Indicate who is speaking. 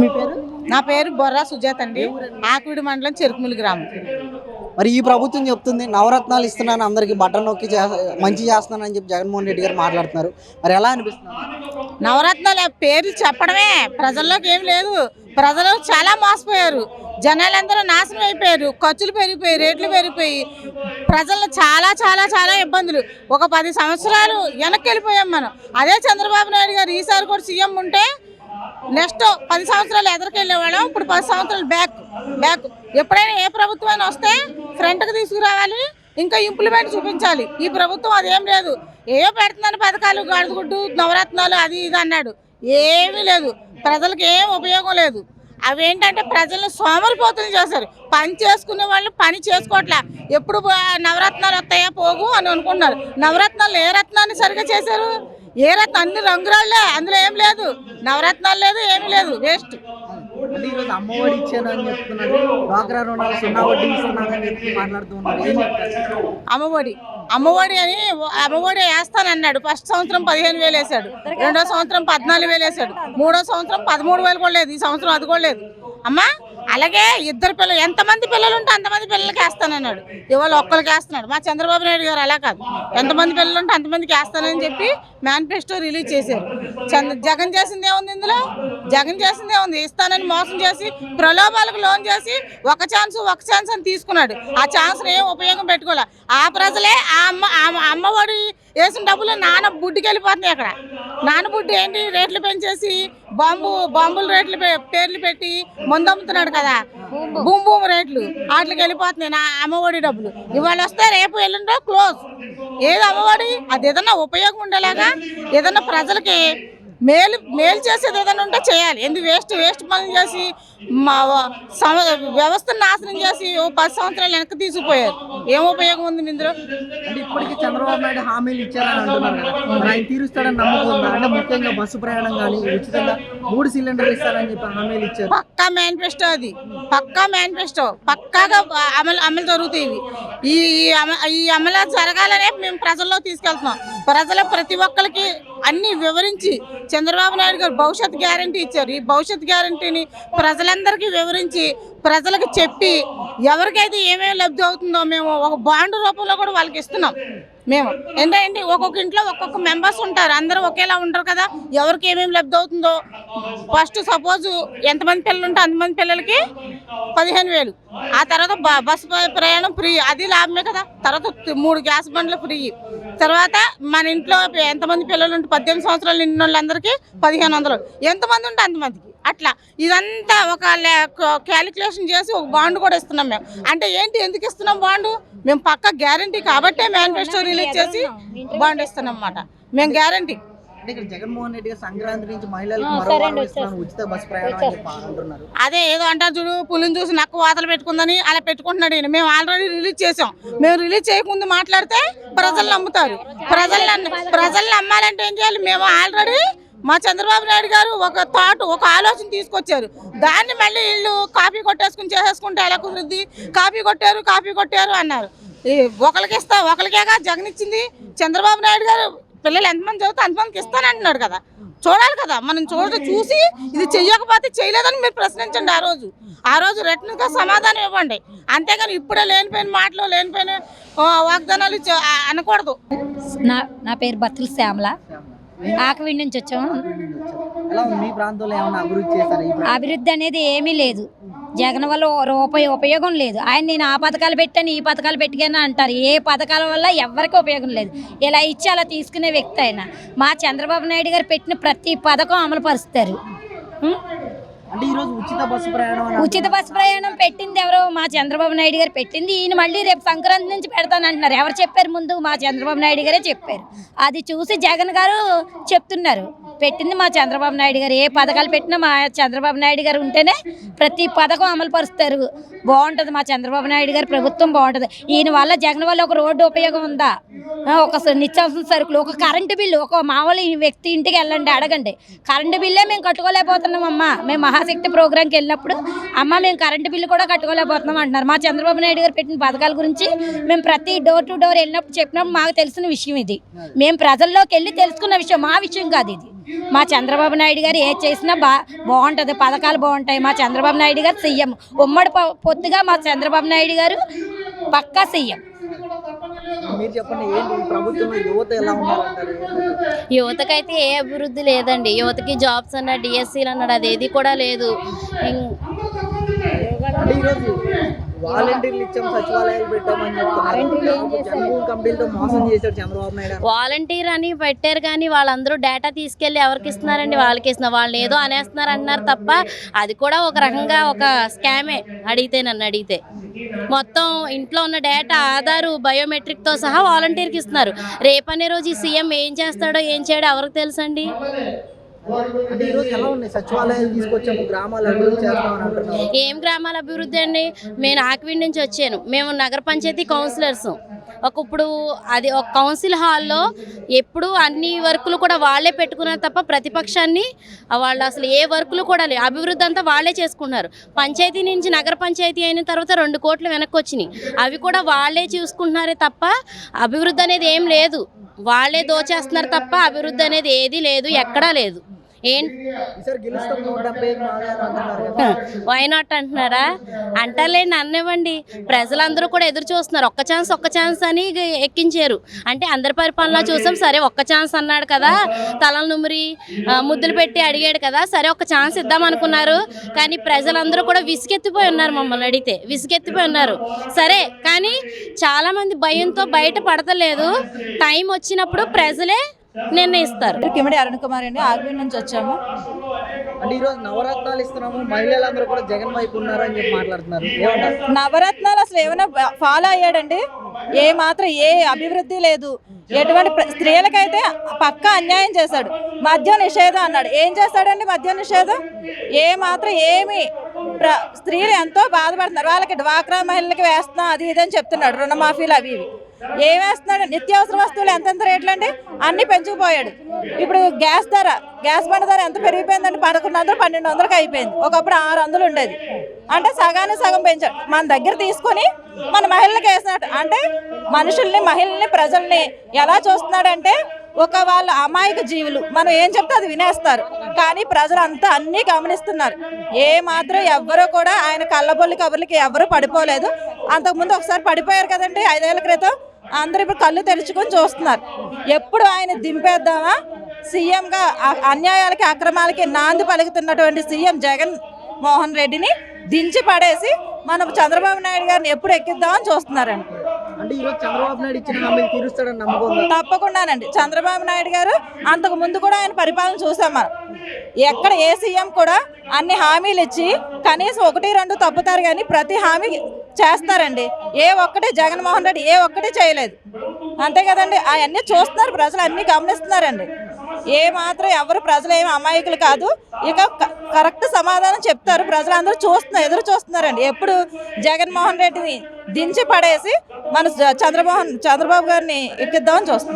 Speaker 1: మీ పేరు?
Speaker 2: నా పేరు బొర్రా సుజాత అండి. ఆకువిడి మండలం చెరుకుమిల్లి గ్రామం.
Speaker 1: మరి ఈ ప్రభుత్వం చెప్తుంది నవరత్నాలు ఇస్తున్నాను అందరికి బటన్ నొక్కి మంచి చేస్తున్నానని చెప్పి జగన్మోహన్ రెడ్డి గారు మాట్లాడుతున్నారు. మరి ఎలా అనిపిస్తుంది?
Speaker 2: నవరత్నాల పేర్లు చెప్పడమే ప్రజల్లోకి ఏం లేదు. ప్రజలు చాలా మోసపోయారు. జనాలందరూ నాశనం అయిపోయారు. ఖర్చులు పెరిగిపోయి రేట్లు పెరిగిపోయి ప్రజలు చాలా చాలా చాలా ఇబ్బందులు. ఒక పది సంవత్సరాలు వెనక్కి వెళ్ళిపోయాం మనం. అదే చంద్రబాబు నాయుడు గారు ఈసారి కూడా సీఎం ఉంటే నెక్స్ట్ పది సంవత్సరాలు ఎదురుకెళ్ళేవాళ్ళం ఇప్పుడు పది సంవత్సరాలు బ్యాక్ బ్యాక్ ఎప్పుడైనా ఏ ప్రభుత్వం వస్తే ఫ్రంట్కి తీసుకురావాలి ఇంకా ఇంప్లిమెంట్ చూపించాలి. ఈ ప్రభుత్వం అదేం లేదు. ఏవో పెడుతున్నాను పథకాలు గాడిదగుడ్డు నవరత్నాలు అది ఇది అన్నాడు. ఏమీ లేదు. ప్రజలకు ఏం ఉపయోగం లేదు. అవేంటంటే ప్రజల్ని సోమరిపోతులు చేశారు. పని చేసుకునే వాళ్ళు పని చేసుకోవట్లే. ఎప్పుడు నవరత్నాలు వస్తాయా పోగు అని అనుకుంటున్నారు. నవరత్నాలు ఏ రత్నాన్ని సరిగా చేశారు? ఏ రత్నం అన్ని రంగురాళ్ళే అందులో ఏం లేదు. నవరత్నాలు లేదు ఏమీ లేదు వేస్ట్.
Speaker 1: అంటే ఈరోజు అమ్మఒడి ఇచ్చాను అని చెప్తున్నారు. డ్వాక్రా రుణాలు సున్నా వడ్డీ ఇస్తున్నాను అని చెప్పి మాట్లాడుతున్నారు ఏం చెప్తారు?
Speaker 2: అమ్మఒడి అమ్మఒడి అని అమ్మఒడి వేస్తానన్నాడు. ఫస్ట్ సంవత్సరం పదిహేను వేలు వేసాడు. రెండో సంవత్సరం పద్నాలుగు వేలు వేసాడు. మూడో సంవత్సరం పదమూడు వేలు కూడా లేదు. ఈ సంవత్సరం అది కూడా లేదు. అమ్మా అలాగే ఇద్దరు పిల్లలు ఎంతమంది పిల్లలు ఉంటే అంతమంది పిల్లలకి వేస్తానన్నాడు ఇవాళ ఒక్కరికి వేస్తున్నాడు మా చంద్రబాబు నాయుడు గారు అలా కాదు. ఎంతమంది పిల్లలు ఉంటే అంతమందికి వేస్తానని చెప్పి మేనిఫెస్టో రిలీజ్ చేశారు. చంద్ర జగన్ చేసింది ఏముంది ఇందులో? జగన్ చేసింది ఏముంది? ఇస్తానని మోసం చేసి ప్రలోభాలకు లోన్ చేసి ఒక ఛాన్స్ ఒక ఛాన్స్ అని తీసుకున్నాడు. ఆ ఛాన్స్ ఏం ఉపయోగం పెట్టుకోలే. ఆ ప్రజలే ఆ అమ్మ ఆ అమ్మఒడి వేసిన డబ్బులు నాన్న బుడ్డికి వెళ్ళిపోతున్నాయి అక్కడ. నాన్న బుడ్డి ఏంటి? రేట్లు పెంచేసి బాంబు బాంబుల రేట్లు పేర్లు పెట్టి ముందు అమ్ముతున్నాడు కదా భూమి భూమి రేట్లు. వాటికి వెళ్ళిపోతున్నాయి నా అమ్మఒడి డబ్బులు. ఇవాళ వస్తే రేపు ఎల్లుండో క్లోజ్. ఏది అమ్మఒడి అది ఏదన్నా ఉపయోగం ఉండేలాగా? ఏదన్నా ప్రజలకి మేలు మేలు చేసేది ఏదైనా ఉంటే చేయాలి. ఎందుకు వేస్ట్ వేస్ట్ పనులు చేసి మా సమ వ్యవస్థను నాశనం చేసి ఓ పది సంవత్సరాలు వెనక్కి తీసుకుపోయారు. ఏం ఉపయోగం ఉంది ఇందులో?
Speaker 1: అంటే ఇప్పటికీ చంద్రబాబు నాయుడు హామీలు ఇచ్చారని అంటున్నారు కదా. ఆయన తీరుస్తాడని నమ్మకం అంటే ముఖ్యంగా బస్సు ప్రయాణం కానీ ఉచితంగా మూడు సిలిండర్లు ఇస్తారని చెప్పి హామీలు ఇచ్చారు.
Speaker 2: పక్కా మేనిఫెస్టో అది. పక్కా మేనిఫెస్టో పక్కాగా అమలు అమలు జరుగుతాయి. ఈ ఈ అమలు జరగాలనే మేము ప్రజల్లో తీసుకెళ్తున్నాం. ప్రజల ప్రతి ఒక్కరికి అన్ని వివరించి చంద్రబాబు నాయుడు గారు భవిష్యత్ గ్యారంటీ ఇచ్చారు. ఈ భవిష్యత్ గ్యారంటీని ప్రజలందరికీ వివరించి ప్రజలకు చెప్పి ఎవరికైతే ఏమేమి లబ్ధి అవుతుందో మేము ఒక బాండ్ రూపంలో కూడా వాళ్ళకి ఇస్తున్నాం. మేము ఏంటంటే ఒక్కొక్క ఇంట్లో ఒక్కొక్క మెంబర్స్ ఉంటారు. అందరూ ఒకేలా ఉండరు కదా. ఎవరికి ఏమేమి లబ్ధి అవుతుందో? ఫస్ట్ సపోజ్ ఎంతమంది పిల్లలు ఉంటే అంతమంది పిల్లలకి పదిహేను వేలు. ఆ తర్వాత బ- బస్సు ప్రయాణం ఫ్రీ. అది లాభమే కదా. తర్వాత మూడు గ్యాస్ బండ్లు ఫ్రీ. తర్వాత మన ఇంట్లో ఎంతమంది పిల్లలు ఉంటే పద్దెనిమిది సంవత్సరాలు నిన్న వాళ్ళందరికీ పదిహేను వందలు. ఎంతమంది ఉంటే అంతమందికి. అట్లా. ఇదంతా ఒక క్యాలిక్యులేషన్ చేసి ఒక బాండ్ కూడా ఇస్తున్నాం మేము. అంటే ఏంటి ఎందుకు ఇస్తున్నాం బాండ్ మేము పక్క గ్యారంటీ కాబట్టే మేనిఫెస్టో రిలీజ్ చేసి బాండ్ ఇస్తున్నాం అన్నమాట మేము గ్యారంటీ అదే ఏదో అంటారు చూడు పులిని చూసి నక్క వాతలు పెట్టుకుందని అలా పెట్టుకుంటున్నాడు ఈయన. మేము ఆల్రెడీ రిలీజ్ చేసాం మేము రిలీజ్ చేయకముందు మాట్లాడితే ప్రజలు నమ్ముతారు. ప్రజలు ప్రజలు నమ్మాలంటే ఏం చేయాలి? మేము ఆల్రెడీ మా చంద్రబాబు నాయుడు గారు ఒక థాట్ ఒక ఆలోచన తీసుకొచ్చారు. దాన్ని మళ్ళీ వీళ్ళు కాపీ కొట్టేసుకుని చేసేసుకుంటే ఎలా కుదురుద్ది? కాపీ కొట్టారు కాపీ కొట్టారు అన్నారు. ఈ ఒకరికి ఇస్తా ఒకరికేగా జగన్ ఇచ్చింది. చంద్రబాబు నాయుడు గారు పిల్లలు ఎంతమంది చదివితే అంతమందికి ఇస్తానంటున్నాడు కదా. చూడాలి కదా మనం చూడ చూసి ఇది చెయ్యకపోతే చేయలేదని మీరు ప్రశ్నించండి ఆ రోజు. ఆ రోజు రిటర్న్గా సమాధానం ఇవ్వండి. అంతేగాని ఇప్పుడే లేనిపోయిన మాటలు లేనిపోయిన వాగ్దానాలు అనకూడదు.
Speaker 3: నా నా పేరు బత్తుల శ్యామల. ఆకవిడి నుంచి వచ్చాము
Speaker 1: ఎలా ఉంది? మీ ప్రాంతంలో ఏమైనా అభివృద్ధి చేశారా ఈ ప్ర-
Speaker 3: అభివృద్ధి అనేది ఏమీ లేదు. జగన్ వల్ల ఓ రూపాయి ఉపయోగం లేదు. ఆయన నేను ఆ పథకాలు పెట్టాను ఈ పథకాలు పెట్టాను అంటారు. ఏ పథకాల వల్ల ఎవరికి ఉపయోగం లేదు. ఇలా ఇచ్చి అలా తీసుకునే వ్యక్తి ఆయన. మా చంద్రబాబు నాయుడు గారు పెట్టిన ప్రతి పథకం అమలు పరుస్తారు. ఉం?
Speaker 1: ఉచిత బస్సు ప్రయాణం అని
Speaker 3: ఉచిత బస్సు ప్రయాణం పెట్టింది ఎవరో మా చంద్రబాబు నాయుడు గారు పెట్టింది. ఈయన మళ్ళీ రేపు సంక్రాంతి నుంచి పెడతానంటున్నారు ఎవరు చెప్పారు ముందు? మా చంద్రబాబు నాయుడు గారే చెప్పారు. అది చూసి జగన్ గారు చెప్తున్నారు. పెట్టింది మా చంద్రబాబు నాయుడు గారు. ఏ పథకాలు పెట్టినా మా చంద్రబాబు నాయుడు గారు ఉంటేనే ప్రతి పథకం అమలు పరుస్తారు. బాగుంటుంది మా చంద్రబాబు నాయుడు గారి. ప్రభుత్వం బాగుంటుంది. ఈయన వల్ల జగన్ వల్ల ఒక రోడ్డు ఉపయోగం ఉందా? ఒక నిత్యావసర సరుకులు ఒక కరెంటు బిల్లు ఒక మామూలు వ్యక్తి ఇంటికి వెళ్ళండి అడగండి. కరెంటు బిల్లే మేము కట్టుకోలేకపోతున్నాం అమ్మా మేము మహా శక్తి ప్రోగ్రాంకి వెళ్ళినప్పుడు అమ్మ మేము కరెంటు బిల్లు కూడా కట్టుకోలేకపోతున్నాం అంటున్నారు. మా చంద్రబాబు నాయుడు గారు పెట్టిన పథకాల గురించి మేము ప్రతి డోర్ టు డోర్ వెళ్ళినప్పుడు చెప్పినప్పుడు మాకు తెలిసిన విషయం ఇది. మేము ప్రజల్లోకి వెళ్ళి తెలుసుకున్న విషయం మా విషయం కాదు ఇది. మా చంద్రబాబు నాయుడు గారు ఏది చేసినా బా బాగుంటుంది. పథకాలు బాగుంటాయి. మా చంద్రబాబు నాయుడు గారు సీఎం. ఉమ్మడి పొత్తుగా మా చంద్రబాబు నాయుడు గారు పక్కా సీఎం.
Speaker 1: మీరు చెప్పండి ఏంటి? ఈ ప్రభుత్వంలో యువత ఎలా ఉన్నారంటారు
Speaker 2: యువతకైతే ఏ అభివృద్ధి లేదండి. యువతకి జాబ్స్ అన్న డిఎస్సీలు అన్నాడు అదేది కూడా లేదు.
Speaker 1: ఈరోజు వాలంటీర్లు ఇచ్చాం సచివాలయాలు పెట్టామని చెప్తున్నారు. జన్మభూమి కంపెనీలతో మోసం చేశాడు చంద్రబాబు నాయుడు అని.
Speaker 2: వాలంటీర్ అని పెట్టారు కానీ వాళ్ళందరూ డేటా తీసుకెళ్ళి ఎవరికి ఇస్తున్నారండి? వాళ్ళకి ఇస్తున్నారు వాళ్ళని ఏదో అనేస్తున్నారు అన్నారు తప్ప అది కూడా ఒక రకంగా ఒక స్కామే అడిగితే నన్ను అడిగితే. మొత్తం ఇంట్లో ఉన్న డేటా ఆధారు బయోమెట్రిక్తో సహా వాలంటీర్కి ఇస్తున్నారు. రేపనే రోజు ఈ సీఎం ఏం చేస్తాడో ఏం చేయడో ఎవరికి తెలుసండి?
Speaker 1: అంటే ఈరోజు ఎలా ఉన్నాయి? సచివాలయాలు తీసుకొచ్చాము గ్రామాలు అభివృద్ధి చేస్తామని
Speaker 2: ఏం గ్రామాల అభివృద్ధి అండి? నేను ఆక్విడ్ నుంచి వచ్చాను. మేము నగర పంచాయతీ కౌన్సిలర్స్. ఒక ఇప్పుడు అది ఒక కౌన్సిల్ హాల్లో ఎప్పుడు అన్ని వర్కులు కూడా వాళ్ళే పెట్టుకున్నారు తప్ప ప్రతిపక్షాన్ని వాళ్ళు అసలు ఏ వర్కులు కూడా లేవు అభివృద్ధి అంతా వాళ్ళే చేసుకున్నారు పంచాయతీ నుంచి నగర పంచాయతీ అయిన తర్వాత రెండు కోట్లు వెనక్కి వచ్చినాయి. అవి కూడా వాళ్ళే చూసుకుంటున్నారే తప్ప అభివృద్ధి అనేది ఏం లేదు. వాళ్ళే దోచేస్తున్నారు తప్ప అభివృద్ధి అనేది ఏది లేదు ఎక్కడా లేదు. ఏం?
Speaker 1: ఈసారి గెలుస్తాం నూట డెబ్బై ఐదు మాదే అని అంటున్నారు
Speaker 2: అంటారులేండి అన్నివ్వండి ప్రజలందరూ కూడా ఎదురు చూస్తున్నారు. ఒక్క ఛాన్స్ ఒక్క ఛాన్స్ అని ఎక్కించారు. అంటే అందరి పరిపాలన చూసాం సరే ఒక్క ఛాన్స్ అన్నాడు కదా తలలు నుమిరి ముద్దులు పెట్టి అడిగాడు కదా సరే ఒక ఛాన్స్ ఇద్దాం అనుకున్నారు. కానీ ప్రజలందరూ కూడా విసుగెత్తిపోయి ఉన్నారు మమ్మల్ని అడిగితే. విసుగెత్తిపోయి ఉన్నారు. సరే కానీ చాలా మంది భయంతో బయట పడతలేదు. టైం వచ్చినప్పుడు ప్రజలే నిర్ణయిస్తారు
Speaker 4: కిమిడి అరుణ్ కుమార్ అండి ఆగ్వీ నుంచి వచ్చాము.
Speaker 1: అంటే ఈరోజు నవరత్నాలు ఇస్తున్నాము మహిళలందరూ కూడా జగన్ వైపు ఉన్నారు అని చెప్పి మాట్లాడుతున్నారు.
Speaker 4: నవరత్నాలు అసలు ఏమైనా ఫాలో అయ్యాడండి? ఏ మాత్రం ఏ అభివృద్ధి లేదు. ఎటువంటి స్త్రీలకైతే పక్కా అన్యాయం చేశాడు. మద్య నిషేధం అన్నాడు. ఏం చేస్తాడండి మద్య నిషేధం? ఏ మాత్రం ఏమి స్త్రీలు ఎంతో బాధపడుతున్నారు. వాళ్ళకి డ్వాక్రా మహిళలకి వేస్తున్నాం అది ఇది అని చెప్తున్నాడు. రుణమాఫీలు అవి ఇవి. ఏం వేస్తున్నాడు? నిత్యావసర వస్తువులు ఎంతెంత రేట్లు అండి అన్నీ పెంచుకుపోయాడు. ఇప్పుడు గ్యాస్ ధర గ్యాస్ బండ ధర ఎంత పెరిగిపోయిందంటే పదకొండు వందలు పన్నెండు వందలకి అయిపోయింది. ఒకప్పుడు ఆరు వందలు ఉండేది. అంటే సగానికి సగం పెంచాడు. మన దగ్గర తీసుకొని మన మహిళలకు వేసినట్టు అంటే మనుషుల్ని మహిళల్ని ప్రజల్ని ఎలా చూస్తున్నాడంటే ఒక వాళ్ళ అమాయక జీవులు. మనం ఏం చెప్తే అది వినేస్తారు. కానీ ప్రజలంతా అన్నీ గమనిస్తున్నారు. ఏ మాత్రం ఎవ్వరూ కూడా ఆయన కళ్ళబొల్లి కబుర్లకి ఎవరు పడిపోలేదు. అంతకుముందు ఒకసారి పడిపోయారు కదండి ఐదేళ్ళ క్రితం. అందరూ ఇప్పుడు కళ్ళు తెరుచుకొని చూస్తున్నారు. ఎప్పుడు ఆయన దింపేద్దామా? సీఎంగా అన్యాయాలకి అక్రమాలకి నాంది పలుకుతున్నటువంటి సీఎం జగన్ మోహన్ రెడ్డిని దించి పడేసి మనం చంద్రబాబు నాయుడు గారిని ఎప్పుడు ఎక్కిద్దామని చూస్తున్నారండి.
Speaker 1: అంటే ఈరోజు చంద్రబాబు నాయుడు ఇచ్చిన హామీలు తీరుస్తాడని నమ్మకం
Speaker 4: తప్పకుండానండి. చంద్రబాబు నాయుడు గారు అంతకు ముందు కూడా ఆయన పరిపాలన చూసాం మనం. ఎక్కడ ఏ సీఎం కూడా అన్ని హామీలు ఇచ్చి కనీసం ఒకటి రెండు తప్పుతారు కానీ ప్రతి హామీ చేస్తారండి. ఏ ఒక్కటి జగన్మోహన్ రెడ్డి ఏ ఒక్కటి చేయలేదు. అంతే కదండి. అవన్నీ చూస్తున్నారు ప్రజలు అన్నీ గమనిస్తున్నారండి. ఏ మాత్రం ఎవరు ప్రజలు ఏమి అమాయకులు కాదు. ఇక కరెక్ట్ సమాధానం చెప్తారు. ప్రజలందరూ చూస్తున్నారు ఎదురు చూస్తున్నారండి. ఎప్పుడు జగన్మోహన్ రెడ్డిని దించి పడేసి మన చంద్రమోహన్ చంద్రబాబు గారిని ఎక్కిద్దామని చూస్తున్నాం